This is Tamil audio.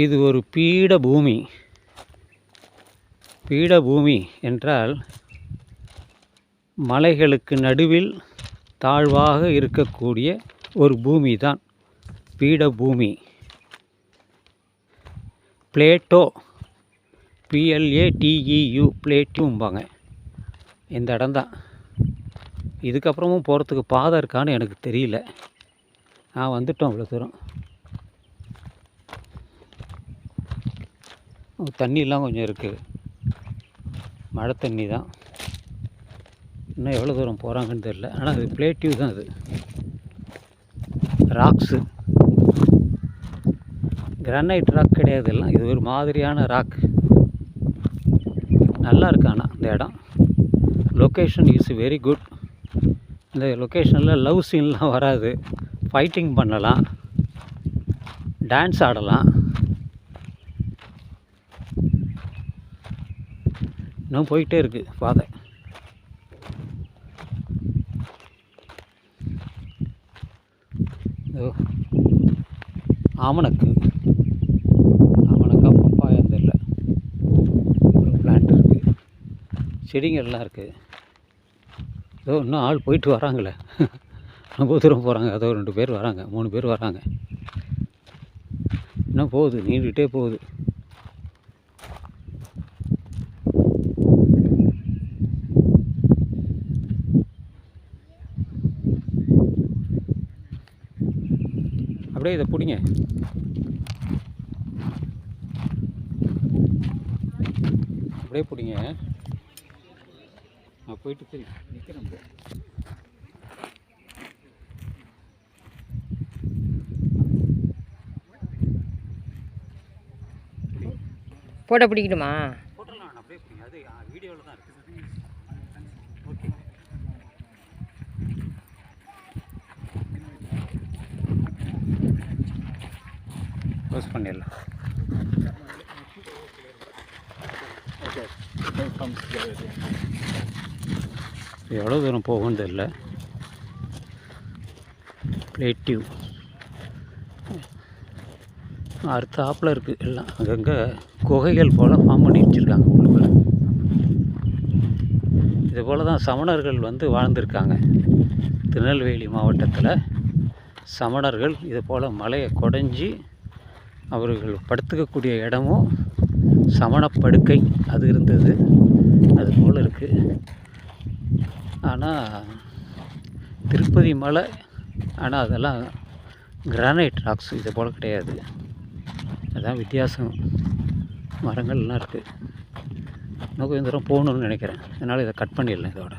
இது ஒரு பீடபூமி. பீடபூமி என்றால் மலைகளுக்கு நடுவில் தாழ்வாக இருக்கக்கூடிய ஒரு பூமி தான் பீடபூமி. பிளேட்டோ பிஎல்ஏடிஇயு பிளேட்டும்பாங்க இந்த இடம்தான் இதுக்கப்புறமும் போகிறதுக்கு பாதை இருக்கான்னு எனக்கு தெரியல. நான் வந்துட்டோம் இவ்வளோ தூரம். தண்ணிலாம் கொஞ்சம் இருக்குது மழை தண்ணி தான். இன்னும் எவ்வளோ தூரம் போகிறாங்கன்னு தெரில ஆனால் அது பிளேட்டிவ் தான் அது. ராக்ஸு கிரானைட் ராக் கிடையாது எல்லாம். இது ஒரு மாதிரியான ராக் நல்லா இருக்கு ஆனால் இந்த இடம். லொக்கேஷன் இஸ் வெரி குட் இந்த லொக்கேஷனில் லவ் சீன்லாம் வராது. ஃபைட்டிங் பண்ணலாம். டான்ஸ் ஆடலாம். இன்னும் போயிட்டே இருக்குது பாதை. ஆமணக்கு. ஆமணக்கா பப்பாயம் தெரியல. ஒரு பிளான்ட் இருக்குது செடிங்கள்லாம் இருக்குது ஏதோ இன்னும் ஆள் போயிட்டு வராங்களே. ரொம்ப தூரம் போகிறாங்க அதோ ரெண்டு பேர் வராங்க. மூணு பேர் வராங்க. இன்னும் போகுது நீண்டுகிட்டே போகுது. அப்படியே இதை பிடிங்க. அப்படியே பிடிங்க. நான் போயிட்டு சரி நிற்கிறேன் bro. ஃபோட்டோ பிடிக்கணுமா போட்டலாம் வேணாம் அப்படியே பிடிங்க அது வீடியோவில் தான் இருக்குது ஓகே க்ளோஸ் பண்ணிடலாம். எவ்வளோ தூரம் போகும்னு தெரியல. பிளேட்டிவ் அடுத்தாப்பில் இருக்குது எல்லாம். அங்கங்கே குகைகள் போல் ஃபார்ம் பண்ணி வச்சுருக்காங்க உள்ளுக்குள்ள இது போல் தான் சமணர்கள் வந்து வாழ்ந்திருக்காங்க. திருநெல்வேலி மாவட்டத்தில் சமணர்கள் இது போல் மலையை குடஞ்சி அவர்கள் படுத்துக்கக்கூடிய இடமும் சமணப்படுக்கை அது இருந்தது. அது போல் இருக்குது ஆனால் திருப்பதி மலை ஆனால் அதெல்லாம் கிரானைட் ராக்ஸ் இது போல் கிடையாது. அதான் வித்தியாசம். மரங்கள்லாம் இருக்குது இன்னும் கொஞ்சம் தூரம் போகணுன்னு நினைக்கிறேன். அதனால் இதை கட் பண்ணிடலாம் இதோட.